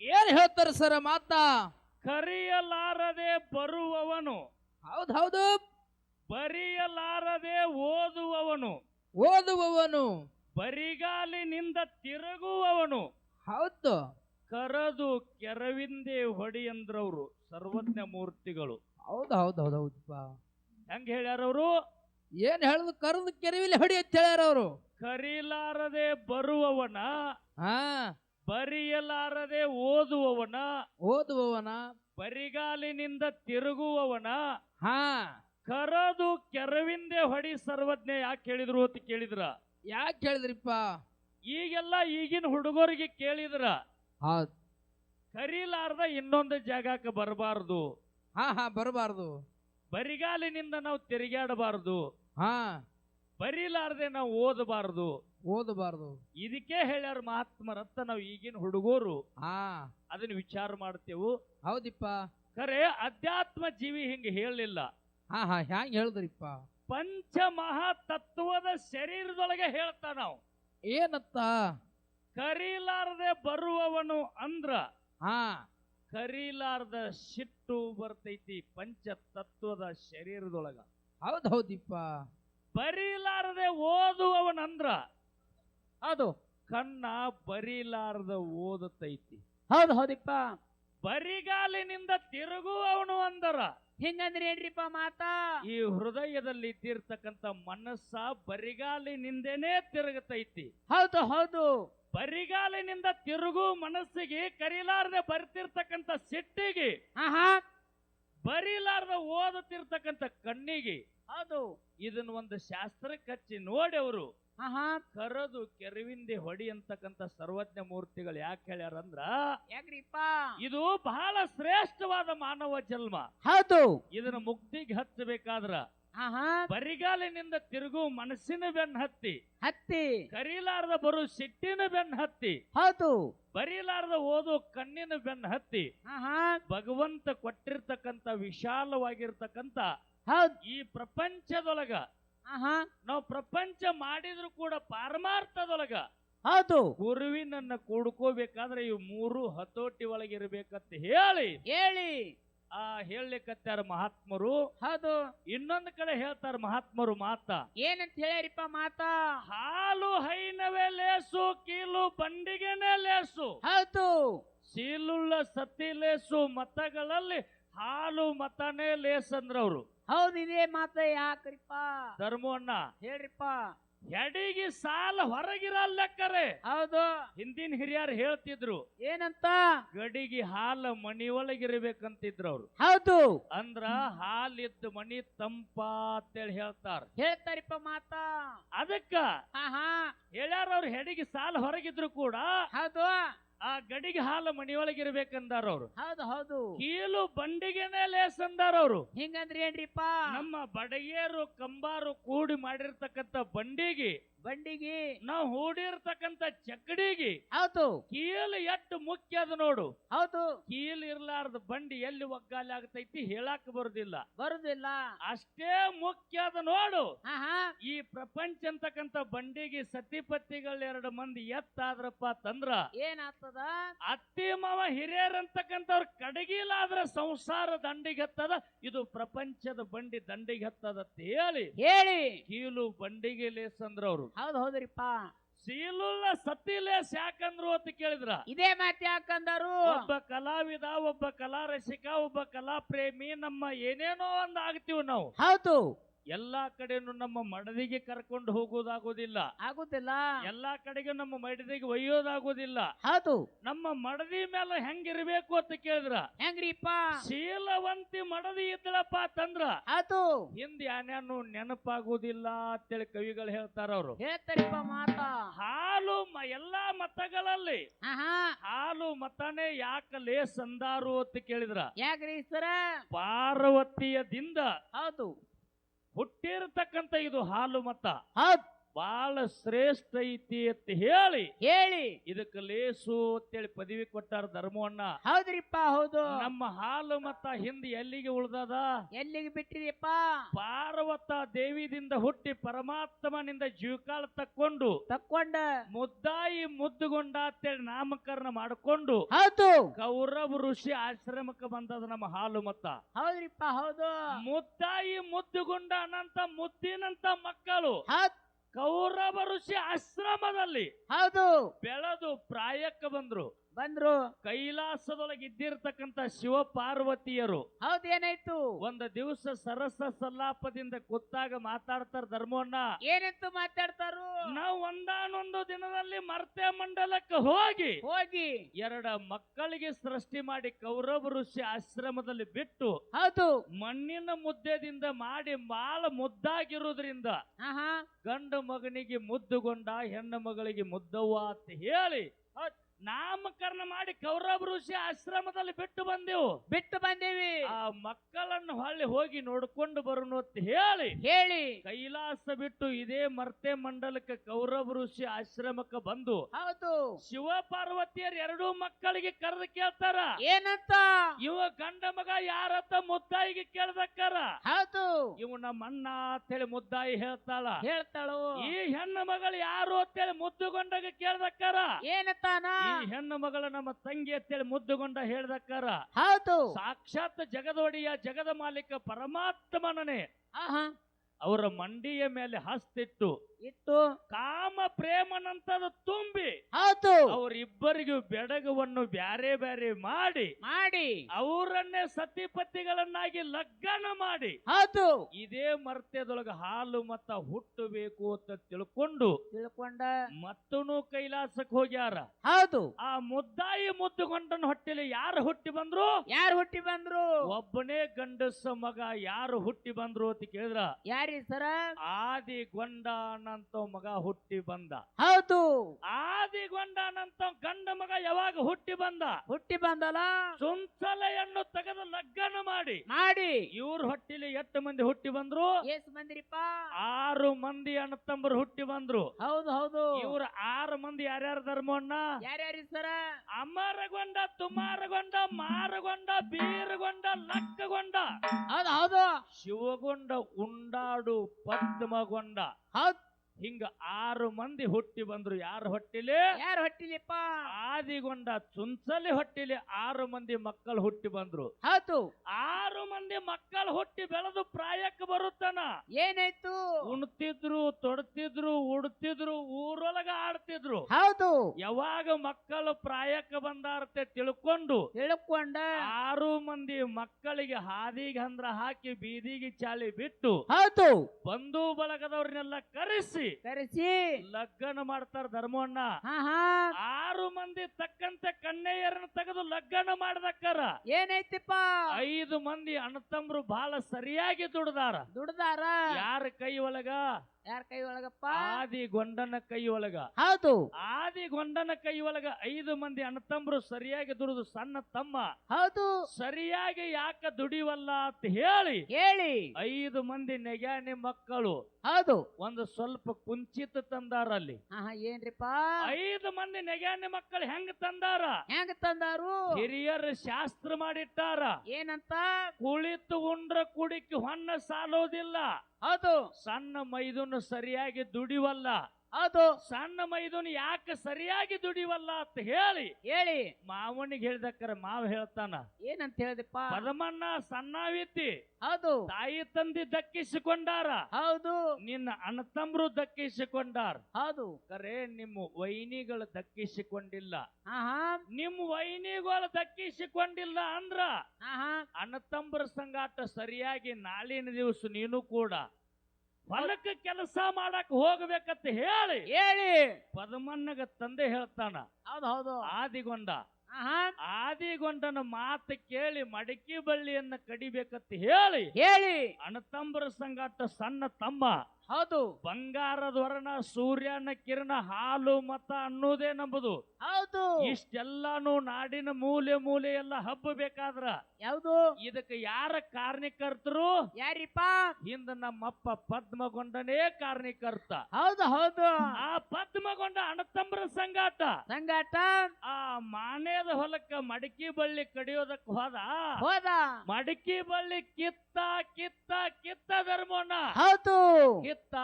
ಏನ್ ಹೇಳ್ತಾರೆ ಸರ್ ಮಾತಾ ಕರಿಯಲಾರದೆ ಬರುವವನು. ಹೌದ್ ಹೌದು. ಬರಿಯಲಾರದೆ ಓದುವವನು. ಓದುವವನು. ಬರಿಗಾಲಿನಿಂದ ತಿರುಗುವವನು. ಹೌದು. ಕರದು ಕೆರವಿಂದೆ ಹೊಡಿ ಅಂದ್ರವರು ಸರ್ವಜ್ಞ ಮೂರ್ತಿಗಳು. ಹೌದು ಹೌದು ಹೌದು ಹೌದಪ್ಪ ಹೆಂಗ್ ಹೇಳ್ಯಾರವ್ರು? ಏನ್ ಹೇಳುದು ಕರದು ಕೆರವಿಲಿ ಹೊಡಿ ಅಂತ ಹೇಳ್ಯಾರ ಅವರು ಕರೀಲಾರದೆ ಬರುವವನ. ಹಾ. ಬರೆಯಲಾರದೆ ಓದುವವನ ಓದುವವನ ಬರಿಗಾಲಿನಿಂದ ತಿರುಗುವವನ ಹಾ ಕರದು ಕೆರವಿಂದೆ ಹೊಡಿ ಸರ್ವಜ್ಞ ಯಾಕೆ ಹೇಳಿದ್ರು ಅಂತ ಕೇಳಿದ್ರ? ಯಾಕೆ ಹೇಳಿದ್ರಿಪ್ಪ ಈಗೆಲ್ಲ ಈಗಿನ ಹುಡುಗರಿಗೆ ಕೇಳಿದ್ರ? ಕರೀಲಾರ್ದ ಇನ್ನೊಂದು ಜಾಗಕ್ಕೆ ಬರಬಾರದು. ಹಾ ಹಾ ಬರಬಾರದು. ಬರಿಗಾಲಿನಿಂದ ನಾವು ತಿರುಗಾಡಬಾರದು ಹಾ. ಬರೀಲಾರ್ದೆ ನಾವು ಓದಬಾರದು. ಓದಬಾರದು. ಇದಕ್ಕೆ ಹೇಳ್ಯಾರ ಮಹಾತ್ಮರತ್ತ ನಾವು ಈಗಿನ ಹುಡುಗರು. ಹಾ. ಅದನ್ನ ವಿಚಾರ ಮಾಡ್ತೇವು. ಹೌದಿಪ್ಪ. ಖರೆ ಅಧ್ಯಾತ್ಮ ಜೀವಿ ಹಿಂಗೆ ಹೇಳಲಿಲ್ಲ. ಹಾ ಹಾ ಹ್ಯಾಂಗ ಹೇಳಿದ್ರಿಪ್ಪ? ಪಂಚ ಮಹಾತತ್ವದ ಶರೀರದೊಳಗೆ ಹೇಳ್ತಾ ನಾವು. ಏನತ್ತ? ಕರೀಲಾರದೆ ಬರುವವನು ಅಂದ್ರ. ಹಾ. ಕರೀಲಾರದ ಸಿಟ್ಟು ಬರ್ತೈತಿ ಪಂಚ ತತ್ವದ ಶರೀರದೊಳಗ. ಹೌದ್ ಹೌದಿಪ್ಪ. ಬರೀಲಾರದೆ ಓದುವವನಂದ್ರ ಅದು ಕಣ್ಣ ಬರೀಲಾರದ ಓದುತ್ತೈತಿ. ಹೌದು ಹೌದಿಪ್ಪ. ಬರಿಗಾಲಿನಿಂದ ತಿರುಗುವವನು ಅಂದರ ಹಿಂಗಂದ್ರೆ ಏನ್ರಿಪ್ಪ ಮಾತಾ? ಈ ಹೃದಯದಲ್ಲಿ ಇದ್ದಿರ್ತಕ್ಕಂಥ ಮನಸ್ಸ ಬರಿಗಾಲಿನಿಂದನೇ ತಿರುಗತೈತಿ ಹೌದು ಹೌದು. ಬರಿಗಾಲಿನಿಂದ ತಿರುಗು ಮನಸ್ಸಿಗೆ ಕರೀಲಾರದೆ ಬರ್ತಿರ್ತಕ್ಕಂಥ ಸಿಟ್ಟಿಗೆ ಬರೀಲಾರದ ಓದುತ್ತಿರ್ತಕ್ಕಂಥ ಕಣ್ಣಿಗೆ ಹೌದು ಇದನ್ನ ಒಂದು ಶಾಸ್ತ್ರ ಕಚ್ಚಿ ನೋಡಿ ಅವರು. ಹಾ ಕರದು ಕೆರವಿಂದಿ ಹೊಡಿ ಅಂತಕ್ಕಂತ ಸರ್ವಜ್ಞ ಮೂರ್ತಿಗಳು ಯಾಕೆ ಹೇಳ್ಯಾರ ಅಂದ್ರ ಯಾಕ್ರಿಪ್ಪ? ಇದು ಬಹಳ ಶ್ರೇಷ್ಠವಾದ ಮಾನವ ಜನ್ಮ. ಹೌದು. ಇದನ್ನ ಮುಕ್ತಿಗೆ ಹಚ್ಚಬೇಕಾದ್ರ ಬರಿಗಾಲಿನಿಂದ ತಿರುಗು ಮನಸ್ಸಿನ ಬೆನ್ನ ಹತ್ತಿ ಹತ್ತಿ. ಕರೀಲಾರದ ಬರು ಸಿಟ್ಟಿನ ಬೆನ್ನ ಹತ್ತಿ ಹೌದು. ಬರೀಲಾರದ ಓದು ಕಣ್ಣಿನ ಬೆನ್ನ ಹತ್ತಿ ಭಗವಂತ ಕೊಟ್ಟಿರ್ತಕ್ಕಂತ ವಿಶಾಲವಾಗಿರ್ತಕ್ಕಂಥ ಹೌದ್. ಈ ಪ್ರಪಂಚದೊಳಗ ಆಹಾ. ನಾವು ಪ್ರಪಂಚ ಮಾಡಿದ್ರು ಕೂಡ ಪಾರಮಾರ್ಥದೊಳಗ ಹೌದು. ಗುರುವಿನನ್ನ ಕೂಡ್ಕೋಬೇಕಾದ್ರೆ ಇವು ಮೂರು ಹತೋಟಿ ಒಳಗಿರ್ಬೇಕಂತ ಹೇಳಿ ಹೇಳಿ. ಆ ಹೇಳಲಿಕ್ಕತ್ತಾರ ಮಹಾತ್ಮರು. ಹೌದು. ಇನ್ನೊಂದು ಕಡೆ ಹೇಳ್ತಾರ ಮಹಾತ್ಮರು ಮಾತ. ಏನಂತ ಹೇಳ್ಯಾರಿಪ್ಪ ಮಾತಾ? ಹಾಲು ಹೈನವೇ ಲೇಸು ಕೀಲು ಬಂಡಿಗೆನೆ ಲೇಸು. ಹೌದು. ಸೀಲುಳ್ಳ ಸತಿ ಲೇಸು ಮತಗಳಲ್ಲಿ ಹಾಲು ಮತನೇ ಲೇಸ್ ಹೌದು ಇದೇ ಮಾತ ಯಾಕ್ರಿಪ್ಪ? ಧರ್ಮವನ್ನ ಹೇಳ್ರಿಪ್ಪ. ಎಡಿಗೆ ಸಾಲ ಹೊರಗಿರಲ್ಲಕ್ಕರೆ ಹೌದು. ಹಿಂದಿನ ಹಿರಿಯರು ಹೇಳ್ತಿದ್ರು ಏನಂತ? ಗಡಿಗೆ ಹಾಲು ಮನಿ ಒಳಗಿರ್ಬೇಕಂತಿದ್ರು ಅವ್ರು. ಹೌದು. ಅಂದ್ರ ಹಾಲಿದ್ದ ಮನಿ ತಂಪ ಅಂತೇಳಿ ಹೇಳ್ತಾರ. ಹೇಳ್ತಾರಿಪ್ಪ ಮಾತಾ. ಅದಕ್ಕ ಹಾ ಹಾ ಹೇಳ್ಯಾರ ಅವ್ರು ಹೆಡಿಗೆ ಸಾಲ ಹೊರಗಿದ್ರು ಕೂಡ ಹೌದು. ಆ ಗಡಿಗೆ ಹಾಲು ಮನಿಯೊಳಗಿರ್ಬೇಕಂದಾರ ಅವ್ರು. ಹೌದು ಹೌದು. ಕೀಲು ಬಂಡಿಗೆನೆ ಲೇಸ್ ಅಂದಾರ ಅವ್ರು. ಹಿಂಗಂದ್ರೆ ಏನ್ರಿಪ್ಪ? ನಮ್ಮ ಬಡಗೇರು ಕಂಬಾರು ಕೂಡಿ ಮಾಡಿರ್ತಕ್ಕಂಥ ಬಂಡಿಗೆ ಬಂಡಿಗೆ ನಾವು ಹೂಡಿರ್ತಕ್ಕಂತ ಚಕ್ಕಡಿಗೆ ಹೌದು. ಕೀಲು ಎಷ್ಟು ಮುಖ್ಯ ಅದು ನೋಡು. ಹೌದು. ಕೀಲು ಇರ್ಲಾರ್ದ ಬಂಡಿ ಎಲ್ಲಿ ಒಗ್ಗಾಲಿ ಆಗ್ತೈತಿ ಹೇಳಕ್ ಬರುದಿಲ್ಲ. ಬರುದಿಲ್ಲ. ಅಷ್ಟೇ ಮುಖ್ಯ ಅದು ನೋಡು. ಈ ಪ್ರಪಂಚ ಅಂತಕ್ಕಂತ ಬಂಡಿಗೆ ಸತಿಪತಿಗಳ ಎರಡು ಮಂದಿ ಎತ್ತಾದ್ರಪ್ಪ ತಂದ್ರ ಏನಾಗ್ತದ? ಅತ್ತಿ ಮಾವ ಹಿರಿಯರಂತಕ್ಕಂಥವ್ರ ಕಡಗಿಲಾದ್ರ ಸಂಸಾರ ದಂಡಿಗೆ ಹತ್ತದ. ಇದು ಪ್ರಪಂಚದ ಬಂಡಿ ದಂಡಿಗೆ ಹತ್ತದ ಅಂತ ಹೇಳಿ. ಹೇಳಿ. ಕೀಲು ಬಂಡಿಗೆ ಲೇಸ್ ಅಂದ್ರ ಅವ್ರು ಹೌದು ಹೌದ್ರಿಪ್ಪ. ಸೀಲುಲ್ಲ ಸತಿ ಲೇಸ್ ಯಾಕಂದ್ರು ಅಂತ ಕೇಳಿದ್ರ? ಇದೇ ಮಾತು ಯಾಕಂದರು? ಒಬ್ಬ ಕಲಾವಿದ ಒಬ್ಬ ಕಲಾ ರಸಿಕ ಒಬ್ಬ ಕಲಾ ಪ್ರೇಮಿ ನಮ್ಮ ಏನೇನೋ ಒಂದ್ ಆಗ್ತೀವಿ ನಾವು. ಹೌದು. ಎಲ್ಲಾ ಕಡೆನು ನಮ್ಮ ಮಡದಿಗೆ ಕರ್ಕೊಂಡು ಹೋಗೋದಾಗೋದಿಲ್ಲ. ಆಗುದಿಲ್ಲ. ಎಲ್ಲಾ ಕಡೆಗೆ ನಮ್ಮ ಮಡದಿಗೆ ಒಯ್ಯೋದಾಗೋದಿಲ್ಲ. ಹೌದು. ನಮ್ಮ ಮಡದಿ ಮೇಲೆ ಹೆಂಗಿರ್ಬೇಕು ಅಂತ ಕೇಳಿದ್ರ? ಹೆಂಗ್ರಿಪ್ಪ? ಶೀಲವಂತಿ ಮಡದಿ ಇದ್ದಳಪ್ಪ ಅಂತಂದ್ರ? ಹೌದು. ಹಿಂದ್ ಯಾನ್ಯಾನು ನೆನಪಾಗುವುದಿಲ್ಲ ಅಂತೇಳಿ ಕವಿಗಳು ಹೇಳ್ತಾರ ಅವರು. ಹೇಳ್ತಾರಿಪ್ಪ ಮಾತಾ. ಹಾಲು ಮ- ಎಲ್ಲಾ ಮತಗಳಲ್ಲಿ. ಹಾಲು ಮತನೇ ಯಾಕ ಲೇಸ್ ಅಂದಾರು ಅಂತ ಕೇಳಿದ್ರ? ಯಾಕ್ರಿ ಸರ? ಪಾರ್ವತಿಯದಿಂದ ಹೌದು. ಹುಟ್ಟಿರ್ತಕ್ಕಂಥ ಇದು ಹಾಲು ಮತ ಬಾಳ ಶ್ರೇಷ್ಠ ಐತಿ ಅಂತ ಹೇಳಿ. ಹೇಳಿ. ಇದಕ್ಕೆ ಲೇಸು ಅಂತೇಳಿ ಪದವಿ ಕೊಟ್ಟಾರ ಧರ್ಮವನ್ನ. ಹೌದ್ರಿಪ್ಪ ಹೌದು. ನಮ್ಮ ಹಾಲು ಮತ್ತ ಹಿಂದೆ ಎಲ್ಲಿಗೆ ಉಳ್ದದ? ಎಲ್ಲಿಗೆ ಬಿಟ್ಟಿರಿಪ್ಪ ಪಾರ್ವತ ದೇವಿದಿಂದ ಹುಟ್ಟಿ ಪರಮಾತ್ಮನಿಂದ ಜೀವಕಾಲ ತಕ್ಕೊಂಡು ತಕ್ಕೊಂಡ. ಮುದ್ದಾಯಿ ಮುದ್ದುಗೊಂಡ ಅಂತೇಳಿ ನಾಮಕರಣ ಮಾಡಿಕೊಂಡು ಹೌದು. ಕೌರವ ಋಷಿ ಆಶ್ರಮಕ್ಕೆ ಬಂದದ ನಮ್ಮ ಹಾಲು ಮತ್ತ. ಹೌದ್ರಿಪ್ಪ ಹೌದು. ಮುದ್ದಾಯಿ ಮುದ್ದುಗೊಂಡ ಅನಂತ ಮುದ್ದಿನಂತ ಮಕ್ಕಳು ಹೌದ್. ಕೌರವ ಋಷಿ ಆಶ್ರಮದಲ್ಲಿ ಹೌದು. ಬೆಳೆದು ಪ್ರಾಯಕ್ಕೆ ಬಂದ್ರು. ಬಂದ್ರು. ಕೈಲಾಸದೊಳಗೆ ಇದ್ದಿರ್ತಕ್ಕಂತ ಶಿವ ಪಾರ್ವತಿಯರು ಹೌದೇನಾಯ್ತು? ಒಂದು ದಿವಸ ಸರಸ ಸಲ್ಲಾಪದಿಂದ ಕೂತಾಗ ಮಾತಾಡ್ತಾರ ಧರ್ಮವನ್ನ. ಏನಂತ ಮಾತಾಡ್ತಾರು? ನಾವು ಒಂದಾನೊಂದು ದಿನದಲ್ಲಿ ಮರ್ತೆ ಮಂಡಲಕ್ಕೆ ಹೋಗಿ ಹೋಗಿ. ಎರಡ ಮಕ್ಕಳಿಗೆ ಸೃಷ್ಟಿ ಮಾಡಿ ಕೌರವ ಋಷಿ ಆಶ್ರಮದಲ್ಲಿ ಬಿಟ್ಟು ಹೌದು. ಮಣ್ಣಿನ ಮುದ್ದೆದಿಂದ ಮಾಡಿ ಬಾಳ ಮುದ್ದಾಗಿರುವುದರಿಂದ ಗಂಡು ಮಗನಿಗೆ ಮುದ್ದುಗೊಂಡ ಹೆಣ್ಣು ಮಗಳಿಗೆ ಮುದ್ದವ್ವ ಅಂತ ಹೇಳಿ ನಾಮಕರಣ ಮಾಡಿ ಕೌರವ ಋಷಿ ಆಶ್ರಮದಲ್ಲಿ ಬಿಟ್ಟು ಬಂದೆವು. ಬಿಟ್ಟು ಬಂದೇವಿ. ಆ ಮಕ್ಕಳನ್ನು ಹೊಳ್ಳಿ ಹೋಗಿ ನೋಡ್ಕೊಂಡು ಬರೋಣ ಅಂತ ಹೇಳಿ. ಹೇಳಿ. ಕೈಲಾಸ ಬಿಟ್ಟು ಇದೇ ಮರ್ತೆ ಮಂಡಲಕ್ಕೆ ಕೌರವ ಋಷಿ ಆಶ್ರಮಕ್ಕೆ ಬಂದು. ಹೌದು. ಶಿವ ಪಾರ್ವತಿಯರ್ ಎರಡೂ ಮಕ್ಕಳಿಗೆ ಕರೆದು ಕೇಳ್ತಾರ. ಏನಂತ? ಇವ ಗಂಡ ಮಗ ಯಾರತ್ತ ಮುದ್ದಾಯಿಗೆ ಕೇಳ್ದಕ್ಕಾರ? ಹೌದು. ಇವ ನಮ್ಮ ಅಣ್ಣ ಅಂತೇಳಿ ಮುದ್ದಾಯಿ ಹೇಳ್ತಾಳ. ಹೇಳ್ತಾಳು. ಈ ಹೆಣ್ಣು ಮಗಳು ಯಾರು ಅಂತೇಳಿ ಮುದ್ದುಗೊಂಡಾಗ ಕೇಳ್ದಕ್ಕಾರ? ಏನಂತಾನ ಈ ಹೆಣ್ಣು ಮಗಳ ನಮ್ಮ ತಂಗಿ ಅಂತೇಳಿ ಮುದ್ದುಗೊಂಡ ಹೇಳ್ದಕ್ಕಾರ ಹೌದು. ಸಾಕ್ಷಾತ್ ಜಗದೊಡೆಯ ಜಗದ ಮಾಲೀಕ ಪರಮಾತ್ಮನೇ ಅವರ ಮಂಡಿಯ ಮೇಲೆ ಹಸ್ತಿಟ್ಟು ಇಟ್ಟು ಕಾಮ ಪ್ರೇಮನಂತದ ತುಂಬಿ ಹೌದು ಅವರಿಬ್ಬರಿಗೂ ಬೆಡಗವನ್ನು ಬ್ಯಾರೆ ಬ್ಯಾರೆ ಮಾಡಿ ಮಾಡಿ. ಅವರನ್ನೇ ಸತಿಪತಿಗಳನ್ನಾಗಿ ಲಗ್ನ ಮಾಡಿ. ಹೌದು ಇದೇ ಮರ್ತ್ಯದೊಳಗ ಹಾಲು ಮತ್ತ ಹುಟ್ಟಬೇಕು ಅಂತ ತಿಳ್ಕೊಂಡು ತಿಳ್ಕೊಂಡ. ಮತ್ತೂ ಕೈಲಾಸಕ್ಕೆ ಹೋಗ್ಯಾರ. ಹೌದು. ಆ ಮುದ್ದಾಯಿ ಮುದ್ದುಗೊಂಡನ ಹೊಟ್ಟೆಲಿ ಯಾರು ಹುಟ್ಟಿ ಬಂದ್ರು? ಯಾರು ಹುಟ್ಟಿ ಬಂದ್ರು? ಒಬ್ಬನೇ ಗಂಡಸ ಮಗ ಯಾರು ಹುಟ್ಟಿ ಬಂದ್ರು ಅಂತ ಕೇಳಿದ್ರ? ಯಾರಿ ಸರ? ಆದಿ ಗೊಂಡನಂತ ಮಗ ಹುಟ್ಟಿ ಬಂದ. ಹೌದು. ಆದಿಗೊಂಡನಂತ ಗಂಡ ಮಗ ಯಾವಾಗ ಹುಟ್ಟಿ ಬಂದ? ಹುಟ್ಟಿ ಬಂದಲ್ಲ? ಸುಂಚಲೆಯನ್ನು ತೆಗೆದು ಲಗ್ನ ಮಾಡಿ. ಮಾಡಿ. ಇವ್ರ ಹೊಟ್ಟಿಲಿ ಎಷ್ಟು ಮಂದಿ ಹುಟ್ಟಿ ಬಂದ್ರು? ಎಸ್ ಮಂದಿರಿಪ್ಪ? ಆರು ಮಂದಿ ಅಣ್ಣತಂಬರು ಹುಟ್ಟಿ ಬಂದ್ರು. ಹೌದು ಹೌದು. ಇವ್ರ ಆರು ಮಂದಿ ಯಾರ್ಯಾರ ಧರ್ಮಣ್ಣ ಯಾರ್ಯಾರಿ ಸರ? ಅಮರಗೊಂಡ ತುಮಾರಗೊಂಡ ಮಾರಗೊಂಡ ಬೀರಗೊಂಡ ಲಕ್ಕಗೊಂಡ. ಹೌದು ಹೌದು. ಶಿವಗೊಂಡ ಉಂಡಾಡು ಪದ್ಮಗೊಂಡ. ಹೌದ್. ಹಿಂಗ ಆರು ಮಂದಿ ಹುಟ್ಟಿ ಬಂದ್ರು ಯಾರು ಹೊಟ್ಟಿಲಿ? ಯಾರು ಹೊಟ್ಟಿಲಿಪ್ಪ? ಆದಿಗೊಂಡ ಚುಂಚಲಿ ಹೊಟ್ಟಿಲಿ ಆರು ಮಂದಿ ಮಕ್ಕಳು ಹುಟ್ಟಿ ಬಂದ್ರು. ಹೌದು. ಆರು ಮಂದಿ ಮಕ್ಕಳು ಹುಟ್ಟಿ ಬೆಳೆದು ಪ್ರಾಯಕ್ಕೆ ಬರುತ್ತಾನ? ಏನಾಯ್ತು? ಉಣ್ತಿದ್ರು ತೊಡ್ತಿದ್ರು ಉಡ್ತಿದ್ರು ಊರೊಳಗ ಆಡ್ತಿದ್ರು. ಹೌದು. ಯಾವಾಗ ಮಕ್ಕಳು ಪ್ರಾಯಕ್ಕೆ ಬಂದಾರತೆ ತಿಳ್ಕೊಂಡು ತಿಳ್ಕೊಂಡ. ಆರು ಮಂದಿ ಮಕ್ಕಳಿಗೆ ಹಾದಿಗೆ ಹಂದ್ರ ಹಾಕಿ ಬೀದಿಗೆ ಚಾಲಿ ಬಿಟ್ಟು ಹೌದು. ಬಂಧು ಬಳಗದವ್ರನ್ನೆಲ್ಲ ಕರೆಸಿ ಕರೆಸಿ ಲಗ್ನ ಮಾಡ್ತಾರ ಧರ್ಮವನ್ನ. ಹಾ ಹಾ. ಆರು ಮಂದಿ ತಕ್ಕಂತೆ ಕನ್ನೆಯರನ್ನ ತೆಗೆದು ಲಗ್ನ ಮಾಡ್ದಕ್ಕಾರ. ಏನೈತಿಪ್ಪ? ಐದು ಮಂದಿ ಅಣ್ಣತಂಬ್ರು ಬಹಳ ಸರಿಯಾಗಿ ದುಡ್ದಾರ. ದುಡ್ದಾರ. ಯಾರ ಕೈ ಒಳಗ? ಯಾರ ಕೈ ಒಳಗಪ್ಪ? ಆದಿ ಗೊಂಡನ ಕೈ ಒಳಗ. ಹೌದು. ಆದಿ ಗೊಂಡನ ಕೈ ಒಳಗ ಐದು ಮಂದಿ ಅಣ್ಣತಂಬ್ರು ಸರಿಯಾಗಿ ದುಡಿದು ಸಣ್ಣ ತಮ್ಮ. ಹೌದು. ಸರಿಯಾಗಿ ಯಾಕ ದುಡಿವಲ್ಲ ಅಂತ ಹೇಳಿ ಹೇಳಿ. ಐದು ಮಂದಿ ನೆಗ್ಯಾನಿ ಮಕ್ಕಳು. ಹೌದು. ಒಂದು ಸ್ವಲ್ಪ ಕುಂಚಿತ ತಂದಾರ ಅಲ್ಲಿ. ಏನ್ರಿಪ್ಪ? ಐದು ಮಂದಿ ನೆಗ್ಯಾನಿ ಮಕ್ಕಳು ಹೆಂಗ್ ತಂದಾರ? ಹೆಂಗ ತಂದಾರು? ಹಿರಿಯರು ಶಾಸ್ತ್ರ ಮಾಡಿಟ್ಟಾರ. ಏನಂತ? ಕುಳಿತು ಉಂಡ್ರ ಕುಡಿಕೆ ಹೊನ್ನ ಸಾಲೋದಿಲ್ಲ. ಹೌದು ಸಣ್ಣ ಮೈದುನು ಸರಿಯಾಗಿ ದುಡಿವಲ್ಲ. ಹೌದು ಸಣ್ಣ ಮೈದುನ್ ಯಾಕೆ ಸರಿಯಾಗಿ ದುಡಿವಲ್ಲ ಅಂತ ಹೇಳಿ ಹೇಳಿ. ಮಾವನಿಗೆ ಹೇಳ್ದಕ್ಕರ ಮಾವ ಹೇಳ್ತಾನ ಏನಂತ ಹೇಳಿದಪ್ಪ ಪದಮಣ್ಣ ಸಣ್ಣವಿತ್ತಿ ಹೌದು. ತಾಯಿ ತಂದಿ ದಕ್ಕಿಸಿಕೊಂಡಾರ ಹೌದು. ನಿನ್ನ ಅಣ್ಣತಂಬ್ರು ದಕ್ಕಿಸಿಕೊಂಡಾರ. ಹೌದು. ಕರೆ ನಿಮ್ಮ ವೈನಿಗಳು ದಕ್ಕಿಸಿಕೊಂಡಿಲ್ಲ. ನಿಮ್ಮ ವೈನಿಗಳು ದಕ್ಕಿಸಿಕೊಂಡಿಲ್ಲ ಅಂದ್ರ ಅಣ್ಣ ತಂಬ್ರ ಸಂಗಾಟ ಸರಿಯಾಗಿ ನಾಳಿನ ದಿವಸ ನೀನು ಕೂಡ ಹೊಲಕ್ಕೆ ಕೆಲಸ ಮಾಡಕ್ ಹೋಗ್ಬೇಕಂತ ಹೇಳಿ ಹೇಳಿ. ಪದಮನ್ನಗ ತಂದೆ ಹೇಳ್ತಾನ. ಹೌದು ಹೌದು. ಆದಿಗೊಂಡ. ಆದಿಗೊಂಡನ ಮಾತು ಕೇಳಿ ಮಡಕಿ ಬಳ್ಳಿಯನ್ನ ಕಡಿಬೇಕಂತ ಹೇಳಿ ಹೇಳಿ. ಅಣತಂಬರ ಸಂಗಾಟ ಸಣ್ಣ ತಮ್ಮ. ಹೌದು. ಬಂಗಾರದ ವರ್ಣ ಸೂರ್ಯನ ಕಿರಣ ಹಾಲು ಮತ ಅನ್ನೋದೇ ನಂಬುದು. ಹೌದು. ಇಷ್ಟೆಲ್ಲಾನು ನಾಡಿನ ಮೂಲೆ ಮೂಲೆ ಎಲ್ಲ ಹಬ್ಬಬೇಕಾದ್ರ ಯಾವುದು? ಇದಕ್ಕೆ ಯಾರ ಕಾರಣಕರ್ತರು ಯಾರಿಪ್ಪ? ಹಿಂದ ನಮ್ಮಪ್ಪ ಪದ್ಮಗೊಂಡನೇ ಕಾರಣಕರ್ತ ಹೌದು ಹೌದು. ಆ ಪದ್ಮಗೊಂಡ ಅಣತಂಬ್ರ ಸಂಗಾಟ. ಸಂಗಾಟ? ಆ ಮಾನೇದ ಹೊಲಕ್ಕ ಮಡಕಿ ಬಳ್ಳಿ ಕಡಿಯೋದಕ್ ಹೋದ. ಹೋದ. ಮಡಕಿ ಬಳ್ಳಿ ಕಿತ್ತ ಕಿತ್ತ ಕಿತ್ತ ಧರ್ಮಣ್ಣ ಹೌದು. ಕಿತ್ತ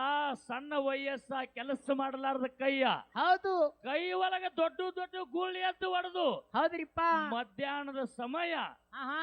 ಸಣ್ಣ ವಯಸ್ಸ ಕೆಲಸ ಮಾಡಲಾರ್ದ ಕೈಯ. ಹೌದು. ಕೈ ಒಳಗ ದೊಡ್ಡ ದೊಡ್ಡ ಗೂಳಿ ಎದ್ದು ಹೊಡೆದು ಹೌದ್ರಿಪ್ಪ. ಮಧ್ಯಾಹ್ನದ ಸಮಯ ಆಹಾ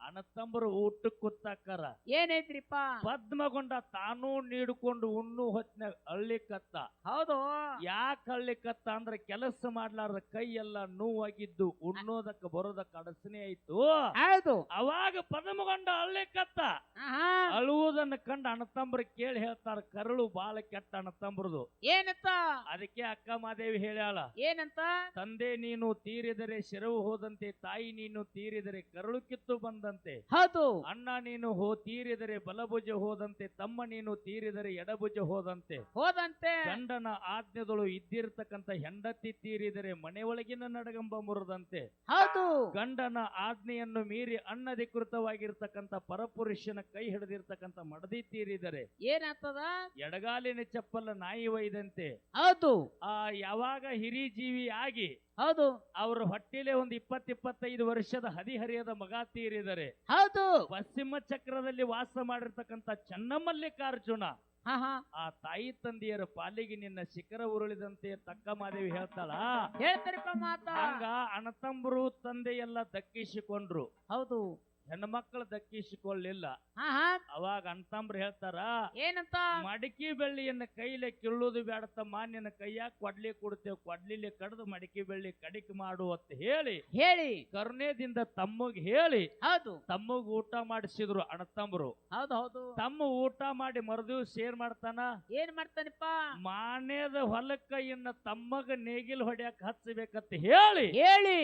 ಅಣ್ಣತಂಬರು ಊಟಕ್ಕೆ ಕೂತಾಕರ ಏನೈತ್ರಿಪ್ಪ ಪದ್ಮಗೊಂಡ ತಾನೂ ನೀಡ್ಕೊಂಡು ಉಣ್ಣು ಹೊತ್ತಿನಾಗ ಅಳ್ಳಿಕತ್ತ. ಹೌದು. ಯಾಕೆ ಅಳ್ಳಿಕತ್ತ ಅಂದ್ರೆ ಕೆಲಸ ಮಾಡ್ಲಾರ್ದ ಕೈ ಎಲ್ಲ ನೋವಾಗಿದ್ದು ಉಣ್ಣೋದಕ್ಕ ಬರೋದಕ್ಕ ಅಡಸನೆ ಆಯ್ತು. ಹೌದು. ಅವಾಗ ಪದ್ಮಗೊಂಡ ಅಳ್ಳಿಕತ್ತ. ಆಹಾ. ಅಳುವುದನ್ನ ಕಂಡು ಅಣ್ಣತಂಬ್ರ ಕೇಳಿ ಹೇಳ್ತಾರ ಕರಳು ಬಾಳ ಕೆಟ್ಟ ಅಣ್ಣತಂಬ್ರದು ಏನಂತ? ಅದಕ್ಕೆ ಅಕ್ಕ ಮಾದೇವಿ ಹೇಳ್ಯಾಳ ಏನಂತ? ತಂದೆ ನೀನು ತೀರಿದರೆ ಶಿರವು ಹೋದಂತೆ ತಾಯಿ ನೀನು ತೀರಿದರೆ ಕರಳು ಕಿತ್ತು ಬಂದಂತೆ ಹೌದು. ಅಣ್ಣ ನೀನು ಹೋ ತೀರಿದರೆ ಬಲಭುಜ ಹೋದಂತೆ ತಮ್ಮ ನೀನು ತೀರಿದರೆ ಎಡಭುಜ ಹೋದಂತೆ. ಹೋದಂತೆ. ಗಂಡನ ಆಜ್ಞೆಗಳು ಇದ್ದಿರತಕ್ಕಂತ ಹೆಂಡತಿ ತೀರಿದರೆ ಮನೆ ಒಳಗಿನ ನಡಗಂಬ ಮುರದಂತೆ. ಹೌದು. ಗಂಡನ ಆಜ್ಞೆಯನ್ನು ಮೀರಿ ಅನ್ನಧಿಕೃತವಾಗಿರ್ತಕ್ಕಂತ ಪರಪುರುಷನ ಕೈ ಹಿಡಿದಿರ್ತಕ್ಕಂಥ ಮಡದಿ ತೀರಿದರೆ ಏನಾಗ್ತದ? ಎಡಗಾಲಿನ ಚಪ್ಪಲ ನಾಯಿ ಒಯ್ದಂತೆ. ಹೌದು. ಆ ಯಾವಾಗ ಹಿರಿ ಜೀವಿ ಆಗಿ ಹೌದು. ಅವ್ರ ಹೊಟ್ಟಿಲೆ ಒಂದು ಇಪ್ಪತ್ತಿಪ್ಪತ್ತೈದು ವರ್ಷದ ಹದಿಹರಿಯದ ಮಗ ತೀರಿದರೆ ಹೌದು. ಪಶ್ಚಿಮ ಚಕ್ರದಲ್ಲಿ ವಾಸ ಮಾಡಿರ್ತಕ್ಕಂತ ಚನ್ನಮಲ್ಲಿಕಾರ್ಜುನ ಹಾ ಹಾ. ಆ ತಾಯಿ ತಂದೆಯರ ಪಾಲಿಗೆ ನಿನ್ನ ಶಿಖರ ಉರುಳಿದಂತೆ ತಕ್ಕ ಮಾದೇವಿ ಹೇಳ್ತಾಳ. ಹೇಳ್ತಾರೆ ಮಾತಾ ಹಂಗ ಅಣ್ಣತಂಬರು ತಂದೆ ಎಲ್ಲ ದಕ್ಕಿಸಿಕೊಂಡ್ರು. ಹೌದು. ಹೆಣ್ಮಕ್ಳು ದಕ್ಕಿಸಿಕೊಳ್ಳಿಲ್ಲ. ಹಾ ಹಾ. ಅವಾಗ ಅಂತಂಬ್ರ ಹೇಳ್ತಾರ ಏನಂತ? ಮಡಕಿ ಬೆಳ್ಳಿಯನ್ನ ಕೈಲೆ ಕಿಳ್ಳುದು ಬೇಡತ್ತ ನಿನ್ನ ಕೈಯಾಗ ಕೊಡ್ಲಿ ಕೊಡ್ತೇವೆ ಕೊಡ್ಲಿಲಿ ಕಡ್ದು ಮಡಕಿ ಬೆಳ್ಳಿ ಕಡಿಕ್ ಮಾಡು ಅಂತ ಹೇಳಿ ಹೇಳಿ. ಕರುಣೆದಿಂದ ತಮ್ಮಗ್ ಹೇಳಿ ಹೌದು. ತಮ್ಮಗ್ ಊಟ ಮಾಡಿಸಿದ್ರು ಅಣತಂಬ್ರು ಹೌದು ಹೌದು. ತಮ್ಮ ಊಟ ಮಾಡಿ ಮರುದಿವ್ಸ ಏನ್ ಮಾಡ್ತಾನ? ಏನ್ ಮಾಡ್ತಾನಪ್ಪ? ಮಾನ್ಯದ ಹೊಲಕ್ಕ ಇನ್ನ ತಮ್ಮಗ ನೇಗಿಲ್ ಹೊಡ್ಯಾಕ ಹಚ್ಚಬೇಕಂತ ಹೇಳಿ ಹೇಳಿ.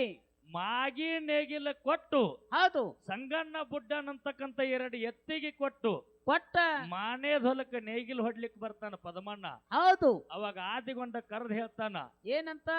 ಮಾಗಿ ನೇಗಿಲ ಕೊಟ್ಟು ಹೌದು. ಸಂಗಣ್ಣ ಬುಡ್ಡನ್ ಎರಡು ಎತ್ತಿಗೆ ಕೊಟ್ಟು ಕೊಟ್ಟ ಮಾನೇದ ಹೊಲಕ್ಕ ನೇಗಿಲ್ ಹೊಡ್ಲಿಕ್ ಬರ್ತಾನ ಪದಮಣ್ಣ. ಹೌದು. ಅವಾಗ ಆದಿಗೊಂಡ ಕರೆದ್ ಹೇಳ್ತಾನ ಏನಂತ?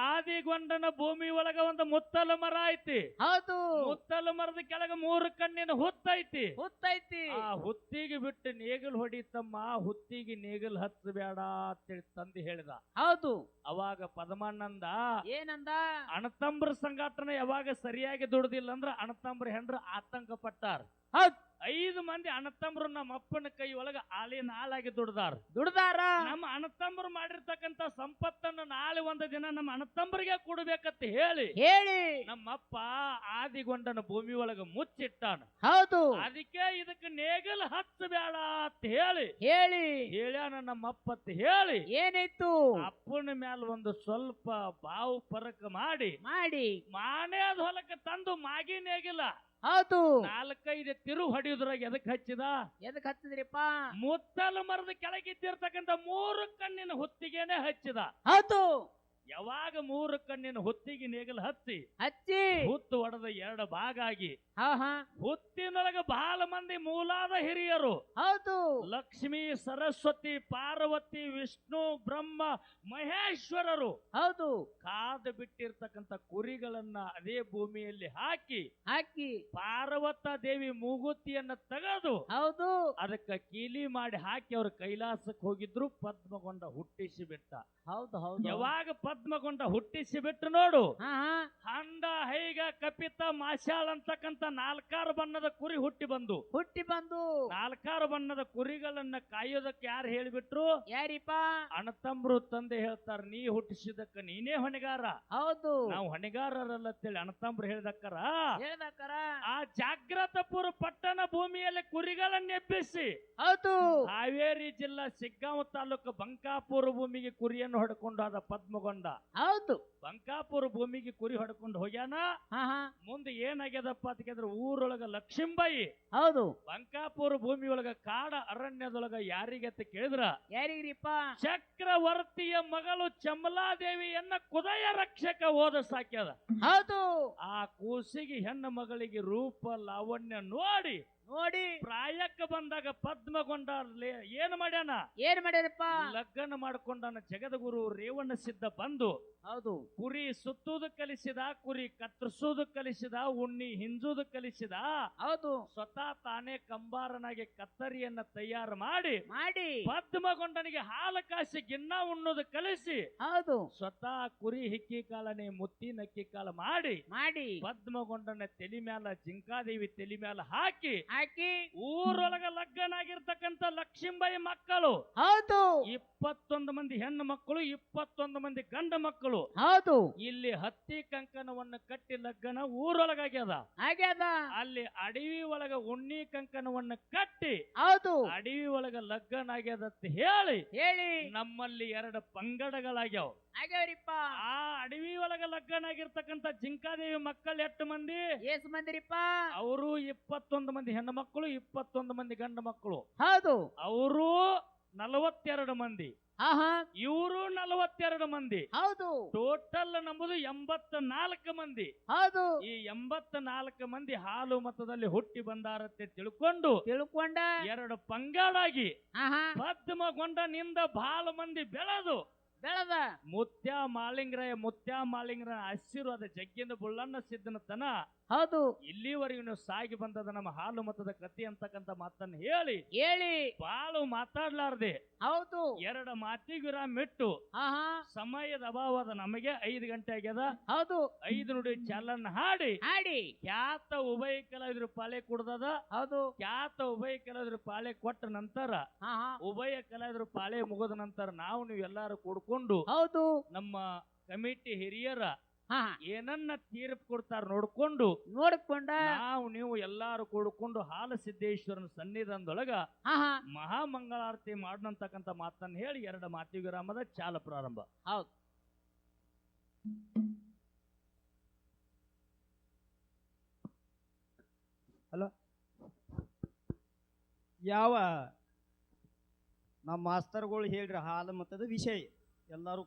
ಆದಿಗೊಂಡನ ಭೂಮಿ ಒಳಗ ಒಂದು ಮುತ್ತಲ ಮರ ಐತಿ. ಹೌದು. ಮುತ್ತಲ ಮರದ ಕೆಳಗ ಮೂರು ಕಣ್ಣಿನ ಹುತ್ತೈತಿ ಹುತ್ತೈತಿ ಆ ಹುತ್ತಿಗೆ ಬಿಟ್ಟು ನೇಗಿಲ್ ಹೊಡಿತಮ್ಮ ಹುತ್ತಿಗೆ ನೇಗಿಲ್ ಹಚ್ಚಬೇಡ ಅಂತೇಳಿ ತಂದೆ ಹೇಳಿದ. ಹೌದು. ಅವಾಗ ಪದಮಣ್ಣಂದ ಏನಂದ? ಅಣತಂಬ್ರ ಸಂಘಟನೆ ಯಾವಾಗ ಸರಿಯಾಗಿ ದುಡ್ದಿಲ್ಲ ಅಂದ್ರ ಅಣತಂಬ್ರ ಹೆಂಡ್ರ ಆತಂಕ ಪಟ್ಟಾರ ಹೌದ್. ಐದು ಮಂದಿ ಅಣ್ಣತಂಬ್ರು ನಮ್ಮ ಅಪ್ಪನ ಕೈ ಒಳಗ ಆಲಿನ ಹಾಲಾಗಿ ದುಡ್ದಾರ. ದುಡ್ದಾರ? ನಮ್ಮ ಅಣ್ಣತಂಬ್ರು ಮಾಡಿರ್ತಕ್ಕಂತ ಸಂಪತ್ತನ್ನು ನಾಳೆ ಒಂದು ದಿನ ನಮ್ಮ ಅಣ್ಣತಂಬ್ರಿಗೆ ಕೊಡ್ಬೇಕಂತ ಹೇಳಿ ಹೇಳಿ. ನಮ್ಮಪ್ಪ ಆದಿಗೊಂಡನ ಭೂಮಿ ಒಳಗ ಮುಚ್ಚಿಟ್ಟಾನ. ಹೌದು. ಅದಕ್ಕೆ ಇದಕ್ಕೆ ನೇಗಲ್ ಹಚ್ಚಬೇಡ ಅಂತ ಹೇಳಿ. ಹೇಳಿ. ಹೇಳ್ಯಾನ ನಮ್ಮಪ್ಪ ಅಂತ ಹೇಳಿ. ಏನಾಯ್ತು? ಅಪ್ಪನ ಮ್ಯಾಲ ಒಂದು ಸ್ವಲ್ಪ ಬಾವು ಪರಕ ಮಾಡಿ ಮಾಡಿ. ಮಾನೇದ ಹೊಲಕ್ಕೆ ತಂದು ಮಾಗಿ ನೇಗಿಲ್ಲ ಹೌದು ನಾಲ್ಕೈದು ತಿರು ಹೊಡೆಯುದ್ರಾಗ ಎದಕ್ ಹಚ್ಚಿದ? ಎದಕ್ ಹಚ್ಚಿದ್ರಿಪ್ಪ? ಮುತ್ತಲ ಮರದ ಕೆಳಗಿದ್ದಿರ್ತಕ್ಕಂಥ ಮೂರು ಕಣ್ಣಿನ ಹೊತ್ತಿಗೆನೆ ಹಚ್ಚಿದ. ಹೌದು ಯಾವಾಗ ಮೂರು ಕಣ್ಣಿನ ಹೊತ್ತಿಗೆ ನೇಗಲು ಹತ್ತಿ ಹಚ್ಚಿ. ಹುತ್ತು ಒಡೆದ ಎರಡು ಭಾಗ ಆಗಿ ಹಾ ಹಾ. ಹುತ್ತಿನೊಳಗ ಬಹಳ ಮಂದಿ ಮೂಲಾದ ಹಿರಿಯರು. ಹೌದು. ಲಕ್ಷ್ಮಿ ಸರಸ್ವತಿ ಪಾರ್ವತಿ ವಿಷ್ಣು ಬ್ರಹ್ಮ ಮಹೇಶ್ವರರು ಹೌದು. ಕಾದು ಬಿಟ್ಟಿರ್ತಕ್ಕಂಥ ಕುರಿಗಳನ್ನ ಅದೇ ಭೂಮಿಯಲ್ಲಿ ಹಾಕಿ ಹಾಕಿ. ಪಾರ್ವತ ದೇವಿ ಮೂಗುತಿಯನ್ನ ತೆಗೆದು ಹೌದು. ಅದಕ್ಕ ಕೀಲಿ ಮಾಡಿ ಹಾಕಿ ಅವ್ರ ಕೈಲಾಸಕ್ಕೆ ಹೋಗಿದ್ರು ಪದ್ಮಗೊಂಡ ಹುಟ್ಟಿಸಿ ಬಿಟ್ಟ. ಹೌದು ಹೌದು. ಯಾವಾಗ ಪದ್ಮಗೊಂಡ ಹುಟ್ಟಿಸಿ ಬಿಟ್ಟು ನೋಡು ಹಂಡ ಹೈಗ ಕಪಿತ ಮಾಶಾಲ್ ಅಂತಕ್ಕಂತ ನಾಲ್ಕಾರು ಬಣ್ಣದ ಕುರಿ ಹುಟ್ಟಿ ಬಂದು. ಹುಟ್ಟಿ ಬಂದು. ನಾಲ್ಕಾರು ಬಣ್ಣದ ಕುರಿಗಳನ್ನ ಕಾಯೋದಕ್ಕೆ ಯಾರು ಹೇಳಿಬಿಟ್ರು? ಯಾರಿಪ್ಪ? ಅಣತಂಬ್ರು ತಂದೆ ಹೇಳ್ತಾರ ನೀ ಹುಟ್ಟಿಸಿದಕ್ಕ ನೀನೇ ಹೊಣೆಗಾರ. ಹೌದು. ನಾವು ಹೊಣೆಗಾರರಲ್ಲ ಅಂತೇಳಿ ಅಣತಂಬ್ರು ಹೇಳ್ದಕ್ಕರ. ಹೇಳ್ದಕ್ಕರ? ಆ ಜಾಗ್ರತಪುರ ಪಟ್ಟಣ ಭೂಮಿಯಲ್ಲಿ ಕುರಿಗಳನ್ನ ಎಬ್ಬಿಸಿ. ಹೌದು. ಹಾವೇರಿ ಜಿಲ್ಲಾ ಸಿಗ್ಗಾಂವ್ ತಾಲೂಕು ಬಂಕಾಪುರ ಭೂಮಿಗೆ ಕುರಿಯನ್ನು ಹೊಡ್ಕೊಂಡು ಆದ ಪದ್ಮಗೊಂಡ. ಹೌದು. ಬಂಕಾಪುರ ಭೂಮಿಗೆ ಕುರಿ ಹೊಡ್ಕೊಂಡು ಹೋಗ್ಯಾನ? ಹಾ ಹಾ. ಮುಂದೆ ಏನಾಗ್ಯದಪ್ಪ ಅಂತ ಕೇಳಿದ್ರೆ ಊರೊಳಗ ಲಕ್ಷ್ಮೀಬಾಯಿ. ಹೌದು. ಬಂಕಾಪುರ ಭೂಮಿ ಒಳಗ ಕಾಡ ಅರಣ್ಯದೊಳಗ ಯಾರಿಗೆ ಅಂತ ಕೇಳಿದ್ರ? ಯಾರಿಗ್ರಿಪ್ಪ? ಚಕ್ರವರ್ತಿಯ ಮಗಳು ಚಮಲಾದೇವಿಯನ್ನ ಕುದಯ ರಕ್ಷಕ ಓದ ಸಾಕ್ಯದ. ಹೌದು. ಆ ಕೂಸಿಗೆ ಹೆಣ್ಣು ಮಗಳಿಗೆ ರೂಪ ಲಾವಣ್ಯ ನೋಡಿ ನೋಡಿ ಪ್ರಾಯಕ್ಕೆ ಬಂದಾಗ ಪದ್ಮಗೊಂಡ ಏನ್ ಮಾಡ್ಯಾನ? ಏನ್ ಮಾಡ್ಯಾರಪ್ಪ? ಲಗ್ನ ಮಾಡ್ಕೊಂಡನ ಜಗದಗುರು ರೇವಣ್ಣ ಸಿದ್ಧ ಬಂದು ಹೌದು. ಕುರಿ ಸುತ್ತುವುದು ಕಲಿಸಿದ ಕುರಿ ಕತ್ತರಿಸೋದು ಕಲಿಸಿದ ಉಣ್ಣಿ ಹಿಂಜುದು ಕಲಿಸಿದ ಹೌದು. ಸ್ವತಃ ತಾನೇ ಕಂಬಾರನಾಗಿ ಕತ್ತರಿಯನ್ನ ತಯಾರು ಮಾಡಿ ಮಾಡಿ. ಪದ್ಮಗೊಂಡನಿಗೆ ಹಾಲು ಕಾಸಿ ಗಿನ್ನ ಉಣ್ಣೋದು ಕಲಿಸಿ ಹೌದು. ಸ್ವತಃ ಕುರಿ ಹಿಕ್ಕಿ ಕಾಲನೆ ಮುತ್ತಿ ನಕ್ಕಿ ಕಾಲ ಮಾಡಿ ಮಾಡಿ. ಪದ್ಮಗೊಂಡನ ತಲಿ ಮ್ಯಾಲ ಜಿಂಕಾದೇವಿ ತಲಿ ಮ್ಯಾಲ ಹಾಕಿ ಹಾಕಿ ಊರೊಳಗ ಲಗ್ನಾಗಿರ್ತಕ್ಕಂಥ ಲಕ್ಷ್ಮೀಬಾಯಿ ಮಕ್ಕಳು. ಹೌದು. ಇಪ್ಪತ್ತೊಂದು ಮಂದಿ ಹೆಣ್ಣು ಮಕ್ಕಳು ಇಪ್ಪತ್ತೊಂದು ಮಂದಿ ಗಂಡ ಮಕ್ಕಳು. ಹೌದು. ಇಲ್ಲಿ ಹತ್ತಿ ಕಂಕಣವನ್ನು ಕಟ್ಟಿ ಲಗ್ನ ಊರೊಳಗಾಗ್ಯದ. ಆಗ್ಯದ. ಅಲ್ಲಿ ಅಡವಿ ಒಳಗ ಉಣ್ಣಿ ಕಂಕಣವನ್ನು ಕಟ್ಟಿ ಹೌದು. ಅಡವಿ ಒಳಗ ಲಗ್ನ ಆಗ್ಯದ ಅಂತ ಹೇಳಿ ಹೇಳಿ. ನಮ್ಮಲ್ಲಿ ಎರಡು ಪಂಗಡಗಳಾಗ್ಯಾವ. ಆಗ್ಯಾವ್ರಿಪ್ಪ ಆ ಅಡವಿ ಒಳಗ ಲಗ್ನ ಆಗಿರ್ತಕ್ಕಂತ ಜಿಂಕಾದೇವಿ ಮಕ್ಕಳು ಎಷ್ಟು ಮಂದಿ? ಏಸ್ ಮಂದಿರಿಪ್ಪ? ಅವರು ಇಪ್ಪತ್ತೊಂದು ಮಂದಿ ಹೆಣ್ಣು ಮಕ್ಕಳು ಇಪ್ಪತ್ತೊಂದು ಮಂದಿ ಗಂಡು ಮಕ್ಕಳು. ಹೌದು. ಅವರು ನಲವತ್ತೆರಡು ಮಂದಿ. ಇವರು ನಲವತ್ತೆರಡು ಮಂದಿ. ಹೌದು. ಟೋಟಲ್ ನಂಬುದು ಎಂಬತ್ತ ನಾಲ್ಕು ಮಂದಿ. ಹೌದು. ಈ ಎಂಬತ್ತ ನಾಲ್ಕು ಮಂದಿ ಹಾಲು ಮತದಲ್ಲಿ ಹುಟ್ಟಿ ಬಂದಾರತ್ತೆ ತಿಳ್ಕೊಂಡು ತಿಳ್ಕೊಂಡ. ಎರಡು ಪಂಗಾಳಾಗಿ ಹಾ ನಿಂದ ಬಹಳ ಮಂದಿ ಬೆಳೆದು ಬೆಳದ ಮುತ್ಯ ಮಾಲಿಂಗರಾಯ ಮುತ್ಯ ಮಾಲಿಂಗರ ಆಶೀರ್ವಾದ ಜಗ್ಗಿಂದ ಬುಳ್ಳಣ್ಣ ಸಿದ್ದನ ತನ ಹೌದು. ಇಲ್ಲಿವರೆಗೂ ಸಾಗಿ ಬಂದದ ನಮ್ಮ ಹಾಲು ಮತದ ಕಥೆ ಅಂತಕ್ಕಂತ ಮಾತನ್ನ ಹೇಳಿ ಹೇಳಿ. ಬಾಳು ಮಾತಾಡ್ಲಾರ್ದೆ. ಹೌದು. ಎರಡು ಮಾತಿಗಿರ ಮೆಟ್ಟು ಇಟ್ಟು ಸಮಯದ ಅಭಾವದ ನಮಗೆ. ಐದು ಗಂಟೆ ಆಗ್ಯದ. ಹೌದು. ಐದು ನುಡಿ ಚಾಲನ್ ಹಾಡಿ. ಹಾಡಿ. ಖ್ಯಾತ ಉಭಯ ಕಲಾವಿದ್ರು ಪಾಳೆ ಕುಡ್ದದ. ಹೌದು. ಖ್ಯಾತ ಉಭಯ ಕಲಾವಿದ್ರು ಪಾಳೆ ಕೊಟ್ಟ ನಂತರ ಉಭಯ ಕಲಾವಿದ್ರು ಪಾಳೆ ಮುಗಿದ ನಂತರ ನಾವು ನೀವು ಎಲ್ಲಾರು ಕೂಡ್ಕೊಂಡು ಹೌದು. ನಮ್ಮ ಕಮಿಟಿ ಹಿರಿಯರ ಹಾ ಏನನ್ನ ತೀರ್ಪು ಕೊಡ್ತಾರ ನೋಡ್ಕೊಂಡು ನೋಡ್ಕೊಂಡ. ನಾವು ನೀವು ಎಲ್ಲಾರು ಕೂಡ್ಕೊಂಡು ಹಾಲ ಸಿದ್ದೇಶ್ವರನ ಸನ್ನಿಧಾನದೊಳಗ ಹಾ ಹಾ. ಮಹಾಮಂಗಳಾರತಿ ಮಾಡಿದಂತಕ್ಕಂತ ಮಾತನ್ನ ಹೇಳಿ ಎರಡು ಮಾತಿ ವಿರಾಮದ ಚಾಲ ಪ್ರಾರಂಭ. ಹೌದು. ಹಲೋ. ಯಾವ ನಮ್ಮ ಮಾಸ್ತರ್ಗಳು ಹೇಳ್ರಿ ಹಾಲು ಮತದ ವಿಷಯ. ಎಲ್ಲರೂ